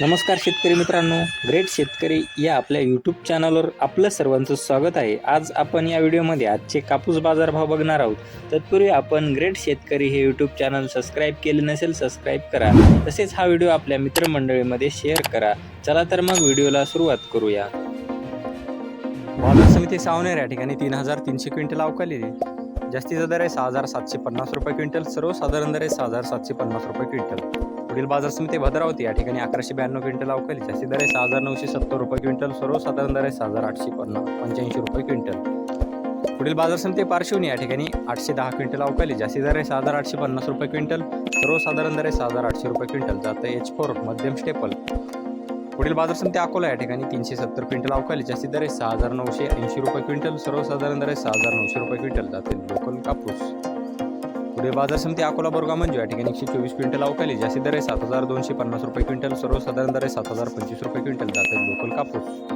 नमस्कार शेतकरी मित्रांनो ग्रेट शेतकरी या आपल्या यूट्यूब चॅनलवर आपलं सर्वांचं स्वागत आहे. आज आपण या व्हिडिओमध्ये आजचे कापूस बाजारभाव बघणार आहोत. तत्पूर्वी आपण ग्रेट शेतकरी हे यूट्यूब चॅनल सबस्क्राईब केले नसेल सबस्क्राईब करा. तसेच हा व्हिडिओ आपल्या मित्रमंडळीमध्ये शेअर करा. चला तर मग व्हिडिओला सुरुवात करूया. बाजार समिती सावनेर या ठिकाणी तीन हजार तीनशे क्विंटल अवकाली जास्तीचा दर आहे सहा हजार सातशे पन्नास रुपये क्विंटल सर्वसाधारण दर आहे सहा हजार सातशे पन्नास रुपये क्विंटल. पुढील बाजार समिती भद्रावती या ठिकाणी अकराशे ब्याण्णव क्विंटल अवकाली जास्ती दर आहे सहा हजार नऊशे सत्तर रुपये क्विंटल सर्वसाधारण दर आहे सहा हजार आठशे पन्नास पंच्याऐंशी रुपये क्विंटल. पुढील बाजार समिती पार्श्वनी या ठिकाणी आठशे दहा क्विंटल अवकाली जास्ती दर आहे सहा हजार आठशे पन्नास रुपये क्विंटल सर्वसाधारण दर आहे सहा हजार आठशे रुपये क्विंटल. जातं एच फोर मध्यम स्टेपल. पुढील बाजार समिती अकोला या ठिकाणी तीनशे सत्तर क्विंटल अवकाली जास्ती दर आहे सहा हजार नऊशे ऐंशी रुपये क्विंटल सर्वसाधारण दर आहे सहा हजार नऊशे रुपये क्विंटल जातील. लोकल कापूस. पुढे बाजार समिती अकोला बोरगा म्हणजे या ठिकाणी एकशे चोवीस क्विंटल अवकाली जास्ती दर आहे सात हजार दोनशे पन्नास रुपये क्विंटल सर्वसाधारण दर आहे सात हजार पंचवीस रुपये क्विंटल जातील. लोकल कापूस.